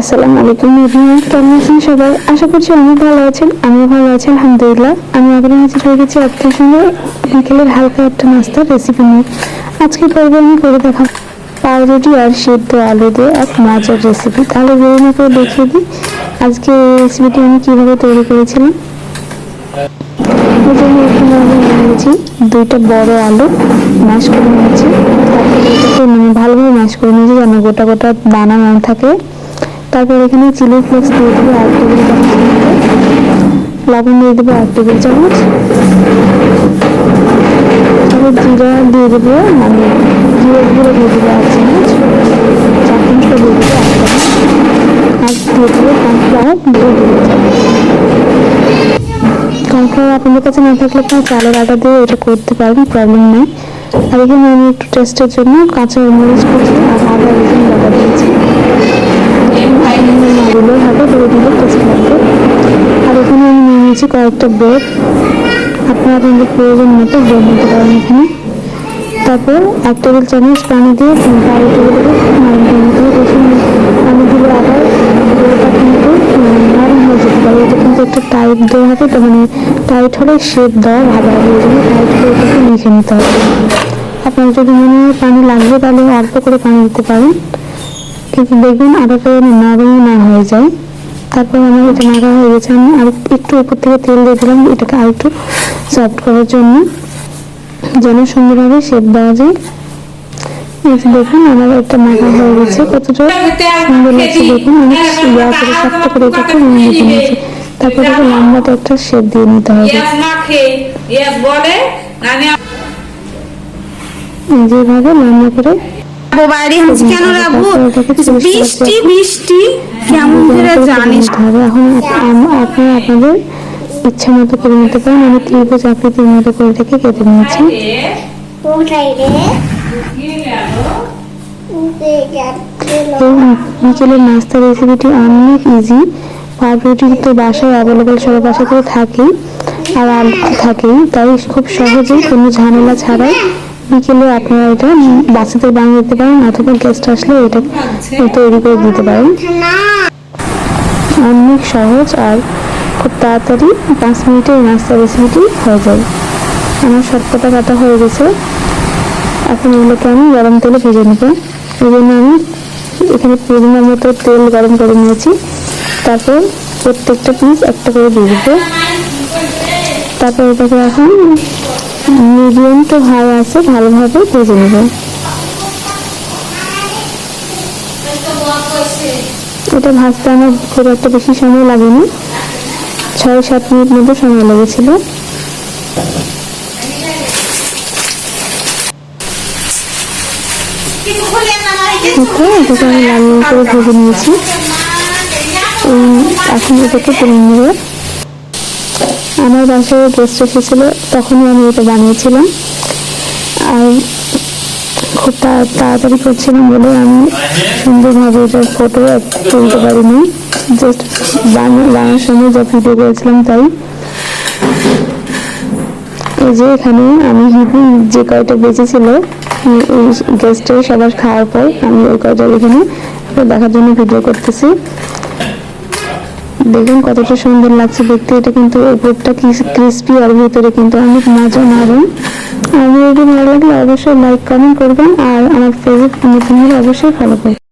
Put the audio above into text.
আসসালামু আলাইকুম এভরিওয়ান, কেমন আছেন সবাই? আশা করছি অনেক ভালো আছেন, আমিও ভালো আছি, আলহামদুলিল্লাহ। আমি আবার হাজির হয়ে গেছি আপনার সঙ্গে বিকেলের হালকা একটা নাস্তার রেসিপি নিয়ে। আজকে পর্বে আমি করে দেখাবো পাউরুটি আর সেদ্ধ আলু দিয়ে এক মজার রেসিপি তাহলে বেরোনো করে দেখিয়ে দিই, আজকে রেসিপিটি আমি কীভাবে তৈরি করেছিলাম। জন্য এখানে আমি নিয়েছি, দুইটা বড় আলু ম্যাশ করে নিয়েছি। তারপর এটাকে ভালোভাবে ম্যাশ করে নিয়েছি, যেন গোটা গোটা দানা না থাকে। তারপর এখানে চিলি ফ্লেক্স দিয়ে দেবো এক টেবিল চামচ। লবণ দিয়ে দেবো এক টেবিল চামচ। তারপর জিরা দিয়ে দেবো মানে জিরে গুঁড়ো দিয়ে দেবো এক চামচ। চাটনিটা দিয়ে দেবো এক চামচ। দিয়ে দেবো কর্নফ্লাওয়ার দু টেবিল চামচ কর্নফ্লাওয়ার আপনাদের কাছে না থাকলে আপনার চালের আটা দিয়ে এটা করতে পারবেন প্রবলেম নেই। আর এখানে আমি একটু টেস্টের জন্য কাঁচা মরিচ করছি আর আদা রসুন বাটা দিয়েছি। নিয়েছি কয়েকটা ব্রেড আপনারা আপনাদের প্রয়োজন মতো ব্রেড নিতে পারেন এখানে। তারপর এক টেবিল চামচ পানি দিয়ে নিতে হবে রসুন পানিগুলো আবার ব্রেডটা কিন্তু নরম হয়ে যেতে পারে। এটা কিন্তু একটু টাইট দেওয়া হবে, তো মানে টাইট হলে শেপ দেওয়া ভালো হবে এই জন্য টাইট করে এটাকে মেখে নিতে হবে। আপনার যদি মনে হয় পানি লাগবে, তাহলে অল্প করে পানি দিতে পারেন। কিন্তু দেখবেন আটাটা যেন নরম না হয়ে যায়। তারপর আমার এটা নাড়া হয়ে গেছে আমি আর একটু উপর থেকে তেল দিয়ে দিলাম এটাকে আর একটু সফট করার জন্য। যেন সুন্দরভাবে শেপ দেওয়া যায়। দেখুন আমার একটা মাখা হয়ে গেছে কতটা সুন্দর লাগছে দেখুন অনেক ইয়া করে শক্ত করে এটাকে মেখে নিয়েছি। তারপর এটাকে লম্বাটা একটা শেপ দিয়ে নিতে হবে। এই যেভাবে লম্বা করে রাবু বাইরে হাঁটছি কেন রাবু বৃষ্টি বৃষ্টি। কেমন করে জানিস? এখন আপনারা আপনাদের ইচ্ছা মতো করে নিতে পারেন। আমি ত্রিভুজ আকৃতির মতো করে থেকে কেটে নিয়েছি। এই বিকেলের নাস্তা রেসিপিটি অনেক ইজি পাউরুটি তো বাসায় অ্যাভেলেবেল সবার বাসাতে থাকেই। আর আলু থাকেই। তাই খুব সহজেই কোনো ঝামেলা ছাড়াই বিকেলে আপনারা এটা বাচ্চাদের বানিয়ে দিতে পারেন অথবা গেস্ট আসলে এটা তৈরি করে দিতে পারেন। অনেক সহজ আর খুব তাড়াতাড়ি পাঁচ মিনিটে এই নাস্তা রেসিপিটি হয়ে যায়। আমার সবকটা কাটা হয়ে গেছে। এখন এগুলোকে আমি গরম তেলে ভেজে নেব। এই জন্য আমি এখানে পরিমাণ মতো তেল গরম করে নিয়েছি। তারপর প্রত্যেকটা পিস একটা করে দিয়ে দেবো। তারপর এটাকে এখন মিডিয়াম তো হাই আছে, ভালোভাবে ভেজে নেব। এটা ভাজতে আমার খুব একটা বেশি সময় লাগেনি। ছয়, সাত মিনিট মতো সময় লেগেছিল। এটাকে আমি লাল করে ভেজে নিয়েছি। এখন এটাকে তুলে নেব। আমার বাসায় গেস্ট এসেছিল তখনই আমি এটা বানিয়েছিলাম। আর খুব তাড়াতাড়ি করছিলাম বলে আমি সুন্দরভাবে এটার ফটো তুলতে পারিনি। জাস্ট বানানোর সময় যা ভিডিও করেছিলাম তাই। এই যে এখানে আমি হিপি যে কয়টা বেঁচেছিল গেস্টের সবার খাওয়ার পর আমি ওই কয়টা এখানে দেখার জন্য ভিডিও করতেছি। দেখুন কতটা সুন্দর লাগছে দেখতে। এটা কিন্তু উপরটা ক্রিস্পি আর ভিতরে কিন্তু অনেক মজা নরম আমি ভিডিওটি ভালো লাগলে অবশ্যই লাইক কমেন্ট করবেন আর আমার ফেভারিট নতুন অবশ্যই ফলো করবেন।